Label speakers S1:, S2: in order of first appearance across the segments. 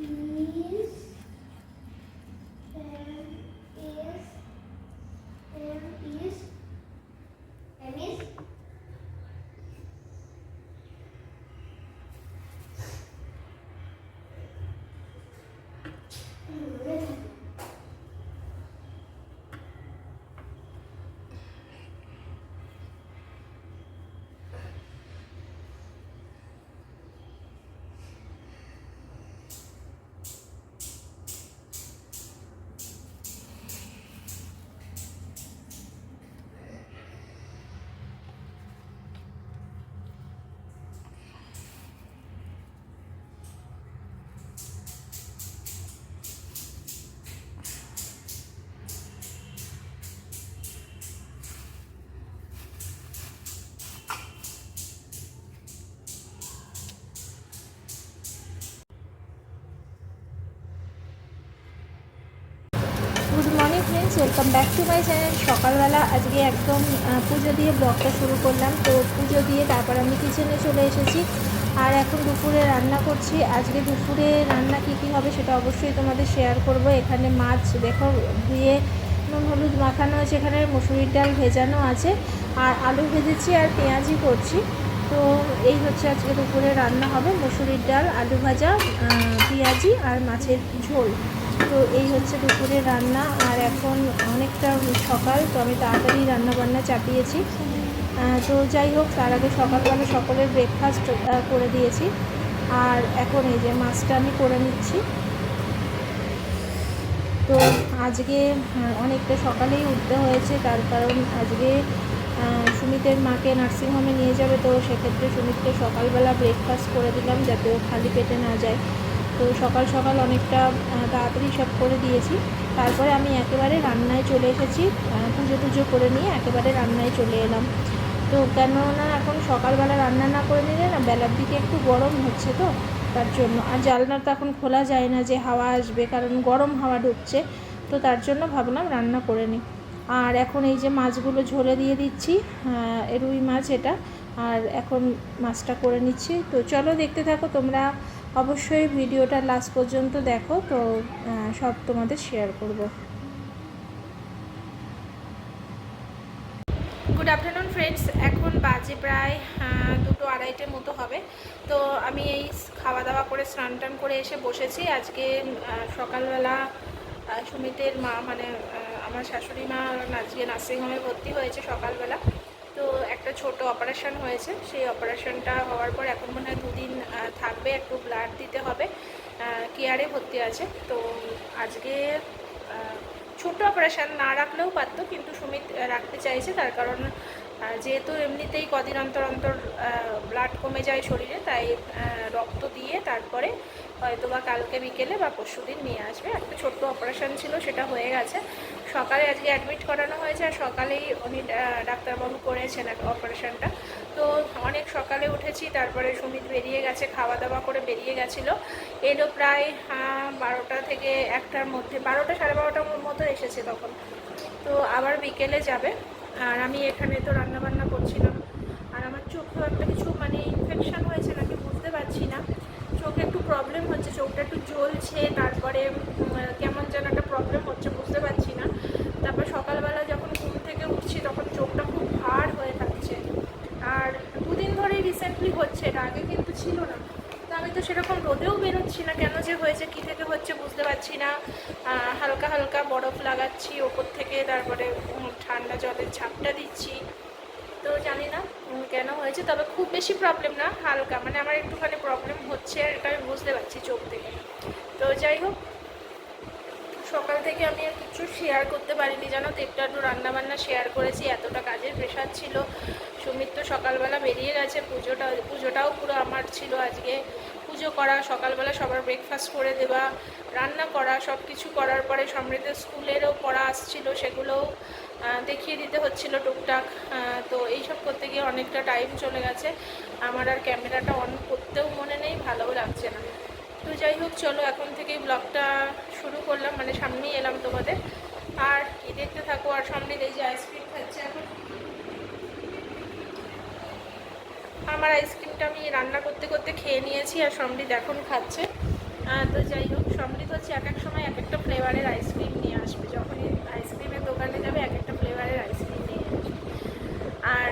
S1: is
S2: friends welcome back to my channel সকালবেলা আজকে একদম পুজো দিয়ে ব্লগটা শুরু করলাম। তো পুজো দিয়ে তারপর আমি কিচেনে চলে এসেছি। আর এখন দুপুরে রান্না করছি। আজকে দুপুরে রান্না কী কী হবে সেটা অবশ্যই তোমাদের শেয়ার করব। এখানে মাছ, দেখো, ধুয়ে নুন, হলুদ মাখানো আছে এখানে, মুসুরির ডাল ভেজানো আছে। আর আলু ভেজেছি আর পেঁয়াজি করছি। তো এই হচ্ছে আজকে দুপুরে রান্না হবে। মুসুরির ডাল, আলু ভাজা পেঁয়াজি আর মাছের ঝোল। তো এই হচ্ছে দুপুরের রান্না, আর এখন অনেকটা সকাল, তো আমি তাড়াতাড়ি রান্না বান্না চাপিয়েছি তো যাই হোক, তার আগে সকালবেলা সকলের ব্রেকফাস্ট করে দিয়েছি। আর এখন এই যে মাছটা আমি করে নিচ্ছি। তো আজকে অনেকটা সকালেই উঠতে হয়েছে, তার কারণ আজকে সুমিতের মাকে নার্সিংহোমে নিয়ে যাবে, তো সেক্ষেত্রে সুমিতকে সকালবেলা ব্রেকফাস্ট করে দিলাম, যাতে ও খালি পেটে না যায়। তো সকাল সকাল অনেকটা তাড়াতাড়ি সব করে দিয়েছি। তারপরে আমি একেবারে রান্নায় চলে এসেছি। পুজো টুজো করে নিয়ে একেবারে রান্নায় চলে এলাম। তো কেননা এখন সকালবেলা রান্না না করে নিলে না বেলার দিকে একটু গরম হচ্ছে তো, তার জন্য। আর জানলা তো এখন খোলা যায় না যে হাওয়া আসবে, কারণ গরম হাওয়া ঢুকছে। তো তার জন্য ভাবলাম রান্না করে নিই। আর এখন এই যে মাছগুলো ঝোলে দিয়ে দিচ্ছি রুই মাছ এটা। আর এখন মাছটা করে নিচ্ছি। তো চলো দেখতে থাকো তোমরা। অবশ্যই ভিডিওটা লাস্ট পর্যন্ত দেখো, তো সব তোমাদের শেয়ার করব। গুড আফটারনুন ফ্রেন্ডস এখন বাজে প্রায় দুটো আড়াইটের মতো হবে। তো আমি এই খাওয়া দাওয়া করে স্নান টান করে এসে বসেছি। আজকে সকালবেলা সুমিতের মা মানে আমার শাশুড়ি মা আজকে নার্সিংহোমে ভর্তি হয়েছে সকালবেলা। একটা ছোট অপারেশন হয়েছে। সেই অপারেশনটা হওয়ার পর এখন মনে হয় দুদিন থাকবে। একটু ব্লাড দিতে হবে। কেয়ারে ভর্তি আছে। তো আজকে ছোট অপারেশন না রাখলেও পারতো, কিন্তু সুমিত রাখতে চাইছে। তার কারণ যেহেতু এমনিতেই কদিন অন্তর অন্তর ব্লাড কমে যায় শরীরে, তাই রক্ত দিয়ে তারপরে হয়তো বা কালকে বিকেলে বা পরশু দিন নিয়ে আসবে। একটা ছোট্ট অপারেশান ছিল, সেটা হয়ে গেছে। সকালে আজকে অ্যাডমিট করানো হয়েছে আর সকালেই উনি ডাক্তারবাবু করেছেন অপারেশনটা তো অনেক সকালে উঠেছি, তারপরে সুমিত বেরিয়ে গেছে খাওয়া দাওয়া করে বেরিয়ে গেছিল। এলো প্রায় বারোটা থেকে একটার মধ্যে, বারোটা সাড়ে বারোটার মতো এসেছে তখন। তো আবার বিকেলে যাবে। আর আমি এখানে তো রান্নাবান্না করছিলাম। আর আমার চোখেও একটা কিছু মানে ইনফেকশান হয়েছে নাকি বুঝতে পারছি না। চোখে প্রবলেম হচ্ছে, চোখটা একটু জ্বলছে, তারপরে কেমন যেন একটা প্রবলেম হচ্ছে, বুঝতে পারছি না। তারপর সকালবেলা যখন ঘুম থেকে উঠছি, তখন চোখটা খুব ভার হয়ে থাকছে। আর দুদিন ধরেই রিসেন্টলি হচ্ছে, এটা আগে কিন্তু ছিল না। তো আমি তো সেরকম রোদেও বেরোচ্ছি না, কেন যে হয়েছে, কী থেকে হচ্ছে বুঝতে পারছি না। হালকা হালকা বরফ লাগাচ্ছি, ওপর থেকে, তারপরে ঠান্ডা জলের ঝাপটা দিচ্ছি। তো জানি না কেন হয়েছে? তবে খুব বেশি প্রবলেম না, হালকা। মানে আমার একটুখানি প্রবলেম হচ্ছে, আর এটা আমি বুঝতে পারছি চোখ থেকে। তো যাই হোক, সকাল থেকে আমি আর কিছু শেয়ার করতে পারিনি, জানো? তো একটু একটু রান্নাবান্না শেয়ার করেছি, এতটা কাজের প্রেশার ছিল। সুমিত তো সকালবেলা বেরিয়ে গেছে, পুজোটা, পুজোটাও পুরো আমার ছিল আজকে। পুজো করা, সকালবেলা সবার ব্রেকফাস্ট করে দেওয়া, রান্না করা সব কিছু করার পরে সমৃদ্ধ স্কুলেরও পড়া আসছিল, সেগুলোও দেখিয়ে দিতে হচ্ছিল টুকটাক। তো এইসব করতে গিয়ে অনেকটা টাইম চলে গেছে। আমার আর ক্যামেরাটা অন করতেও মনে নেই, ভালোও লাগছে না। তো যাই হোক, চলো এখন থেকেই ব্লগটা শুরু করলাম মানে সামনেই এলাম তোমাদের। আর কি দেখতে থাকো, আর সামনে এই যে আইসক্রিম খাচ্ছে এখন। আমার আইসক্রিমটা আমি রান্না করতে করতে খেয়ে নিয়েছি, আর সমৃদ্ধ এখন খাচ্ছে। তো যাই হোক সমৃদ্ধ হচ্ছে এক এক সময় এক একটা ফ্লেভারের আইসক্রিম নিয়ে আসবে যখনই আইসক্রিমের দোকানে যাবে এক একটা ফ্লেভারের আইসক্রিম নিয়ে আসবে আর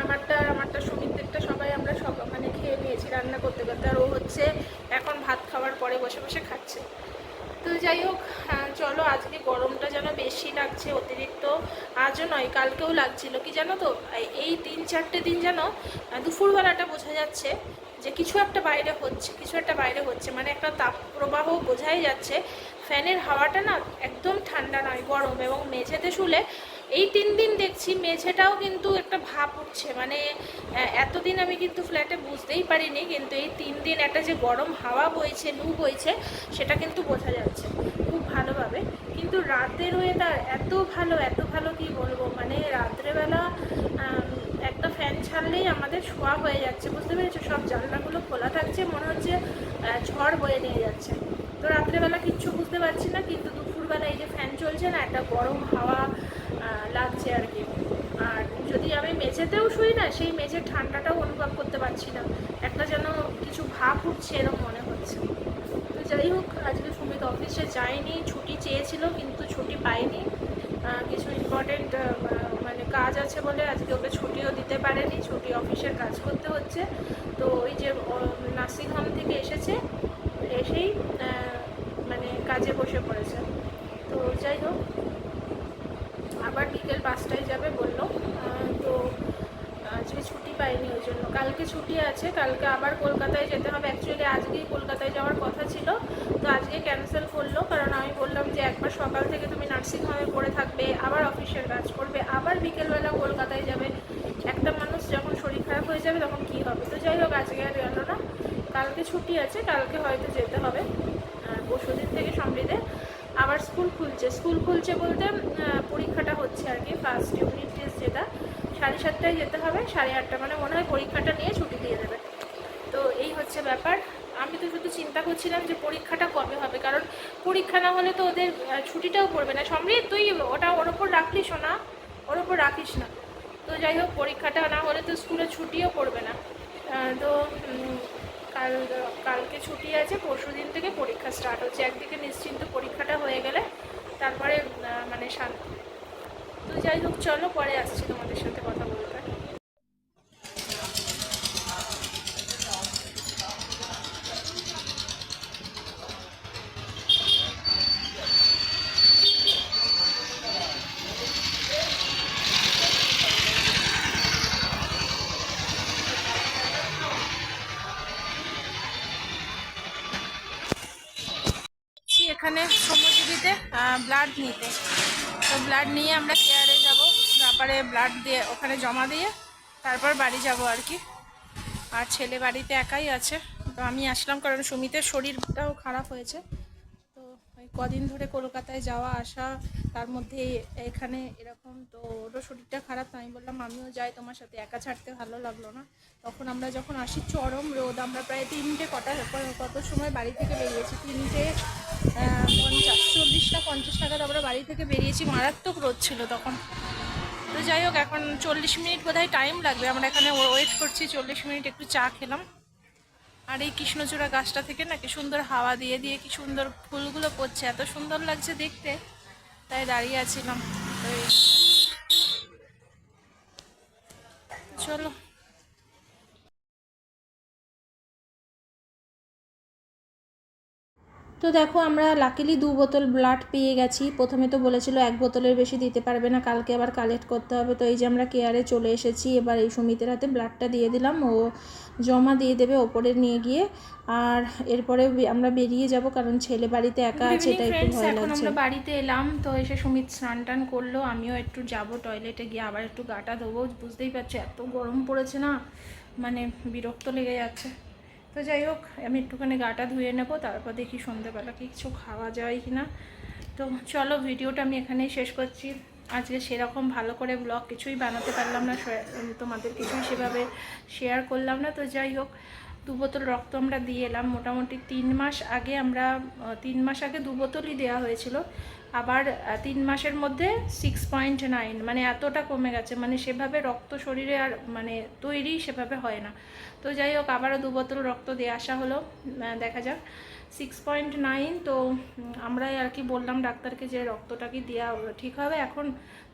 S2: আমারটা আর আমারটা সুমিতদেরটা সবাই আমরা সব মানে খেয়ে নিয়েছি রান্না করতে করতে আর ও হচ্ছে এখন ভাত খাওয়ার পরে বসে বসে খাচ্ছে। তো যাই হোক চলো আজকে গরমটা যেন বেশি লাগছে অতিরিক্ত। আজও নয়, কালকেও লাগছিল। কি জানো তো? এই তিন চারটে দিন যেন দুপুরবেলাটা বোঝা যাচ্ছে যে কিছু একটা বাইরে হচ্ছে, কিছু একটা বাইরে হচ্ছে। মানে একটা তাপ প্রবাহ বোঝাই যাচ্ছে। ফ্যানের হাওয়াটা না একদম ঠান্ডা নয়, গরম এবং মেঝেতে শুলে এই তিন দিন দেখছি, মেঝেটাও কিন্তু একটা ভাব উঠছে। মানে এতদিন আমি কিন্তু ফ্ল্যাটে বুঝতেই পারিনি, কিন্তু এই তিন দিন একটা যে গরম হাওয়া বইছে, লু বইছে, সেটা কিন্তু বোঝা যাচ্ছে খুব ভালোভাবে। কিন্তু রাতের ওয়েদার এত ভালো এত ভালো কি বলব? মানে রাত্রেবেলা একটা ফ্যান ছাড়লেই আমাদের শোয়া হয়ে যাচ্ছে, বুঝতে পেরেছ? সব জানলাগুলো খোলা থাকছে, মনে হচ্ছে ঝড় বয়ে নিয়ে যাচ্ছে। তো রাত্রেবেলা কিচ্ছু বুঝতে পারছি না, কিন্তু দুপুরবেলা এই যে ফ্যান চলছে না, একটা গরম হাওয়া লাগছে আর কি। আর যদি আমি মেঝেতেও শুই না, সেই মেঝের ঠান্ডাটাও অনুভব করতে পারছি না। একটা যেন কিছু ভাব উঠছে এরকম মনে হচ্ছে। তো যাই হোক, আজকে সুমিত অফিসে যায়নি, ছুটি চেয়েছিল, কিন্তু ছুটি পাইনি কিছু ইম্পর্টেন্ট মানে কাজ আছে বলে আজকে ওকে ছুটিও দিতে পারেনি, ছুটি অফিসের কাজ করতে হচ্ছে। তো ওই যে নার্সিংহোম থেকে এসেছে, এসেই মানে কাজে বসে পড়েছে। তো যাই হোক আবার বিকেল পাঁচটায় যাবে বলল। তো আজকে ছুটি পাইনি ওই জন্য। কালকে ছুটি আছে, কালকে আবার কলকাতায় যেতে হবে। অ্যাকচুয়ালি আজকেই কলকাতায় যাওয়ার কথা ছিল, তো আজকে ক্যান্সেল করল। কারণ আমি বললাম যে একবার সকাল থেকে তুমি নার্সিং হোমে পড়ে থাকবে, আবার অফিসের কাজ করবে, আবার বিকেলবেলা কলকাতায় যাবে। একটা মানুষ যখন শরীর খারাপ হয়ে যাবে তখন কি হবে? তো যাই হোক, আজকে আর গেলো না। কালকে ছুটি আছে, কালকে হয়তো যেতে হবে। পরশু দিন থেকে সমৃদ্ধে আবার স্কুল খুলছে। স্কুল খুলছে বলতে পরীক্ষাটা হচ্ছে আর কি ফার্স্ট ইউনিট টেস্ট যেটা। সাড়ে সাতটায় যেতে হবে, সাড়ে আটটা। মানে মনে হয় পরীক্ষাটা নিয়ে ছুটি দিয়ে দেবে। তো এই হচ্ছে ব্যাপার। আমি তো শুধু চিন্তা করছিলাম যে পরীক্ষাটা কবে হবে, কারণ পরীক্ষা না হলে তো ওদের ছুটিটাও পড়বে না। সমৃদ্ধ তুই ওটা ওর ওপর রাখলিস না ওর ওপর রাখিস না। তো যাই হোক, পরীক্ষাটা না হলে তো স্কুলে ছুটিও পড়বে না। তো কাল, কালকে ছুটি আছে পরশু দিন থেকে পরীক্ষা স্টার্ট হচ্ছে। একদিকে নিশ্চিন্ত পরীক্ষাটা হয়ে গেলে তারপরে আহ, মানে শান্তি তো যাই হোক চলো, পরে আসছি তোমাদের সাথে কথা বলতে। এখানে শ্রমজীবীতে ব্লাড নিতে। তো ব্লাড নিয়ে আমরা কেয়ারে তারপরে ব্লাড দিয়ে ওখানে জমা দিয়ে তারপর বাড়ি যাব আর কি। আর ছেলে বাড়িতে একাই আছে। তো আমি আসলাম কারণ সুমিতের শরীরটাও খারাপ হয়েছে। তো ওই কদিন ধরে কলকাতায় যাওয়া, আসা, তার মধ্যে এখানে এরকম তো ওরও শরীরটা খারাপ। তো আমি বললাম, আমিও যাই, তোমার সাথে একা ছাড়তে ভালো লাগল না। তখন আমরা যখন আসি, চরম রোদ, আমরা প্রায় তিনটে কটা, কত সময় বাড়ি থেকে বেরিয়েছি? তিনটে পঞ্চাশ, চল্লিশটা, পঞ্চাশ টাকা আমরা বাড়ি থেকে বেরিয়েছি। মারাত্মক রোদ ছিল তখন। তো যাই হোক, এখন চল্লিশ মিনিট বোধহয় টাইম লাগবে। আমরা এখানে ওয়েট করছি, চল্লিশ মিনিট একটু চা খেলাম। আর এই কৃষ্ণচূড়া গাছটা থেকে না কি সুন্দর হাওয়া দিয়ে দিয়ে কি সুন্দর ফুলগুলো পড়ছে। এত সুন্দর লাগছে দেখতে। তাই দাঁড়িয়ে আছিলাম। তো তো দেখো আমরা লাকিলি দু বোতল ব্লাড পেয়ে গেছি। প্রথমে তো বলেছিল এক বোতলের বেশি দিতে পারবে না কালকে আবার কালেক্ট করতে হবে। তো এই যে আমরা কেয়ারে চলে এসেছি এবার এই সুমিতের হাতে ব্লাডটা দিয়ে দিলাম। ও জমা দিয়ে দেবে ওপরে নিয়ে গিয়ে। আর এরপরে আমরা বেরিয়ে যাব কারণ ছেলে বাড়িতে একা আছে এটা একটু ভয় লাগছে।
S3: আমরা বাড়িতে এলাম তো এসে সুমিত স্নান টান করল। আমিও একটু যাব টয়লেটে গিয়ে আবার একটু গাটা দেবো বুঝতেই পারছ এত গরম পড়েছে না মানে বিরক্ত লেগে যাচ্ছে। তো যাই হোক, আমি একটুখানি গাটা ধুয়ে নেব, তারপর দেখি সন্ধ্যেবেলা কি কিছু খাওয়া যায় কি না তো চলো, ভিডিওটা আমি এখানেই শেষ করছি। আজকে সেরকম ভালো করে ব্লগ কিছুই বানাতে পারলাম না তোমাদের কিছুই সেভাবে শেয়ার করলাম না। তো যাই হোক, দু বোতল রক্ত আমরা দিয়ে এলাম। মোটামুটি তিন মাস আগে আমরা তিন মাস আগে দু বোতলই দেওয়া হয়েছিল।
S2: আবার তিন মাসের মধ্যে সিক্স পয়েন্ট নাইন মানে এতটা কমে গেছে। মানে সেভাবে রক্ত শরীরে আর মানে তৈরি সেভাবে হয় না। তো যাই হোক, আবারও দু বোতল রক্ত দিয়ে আসা হলো। দেখা যাক। সিক্স পয়েন্ট নাইন তো আমরাই আর কি বললাম ডাক্তারকে যে রক্তটা কি দেওয়া ঠিক হবে এখন?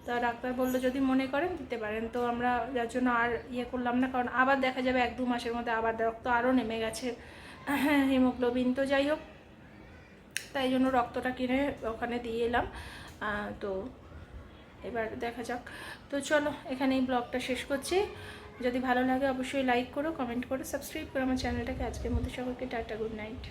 S2: তা ডাক্তার বলল, যদি মনে করেন দিতে পারেন। তো আমরা যার জন্য আর ইয়ে করলাম না, কারণ আবার দেখা যাবে এক দু মাসের মধ্যে আবার রক্ত আরও নেমে গেছে। হিমোগ্লোবিন। তো যাই হোক তাই জন্য রক্তটা কিনে ওখানে দিয়ে এলাম। তো এবার দেখা যাক। তো চলো এখানে এই ব্লগটা শেষ করছি। যদি ভালো লাগে অবশ্যই লাইক করো কমেন্ট করো সাবস্ক্রাইব করো আমার চ্যানেলটাকে। আজকের মধ্যে সকলকে টাটা গুড নাইট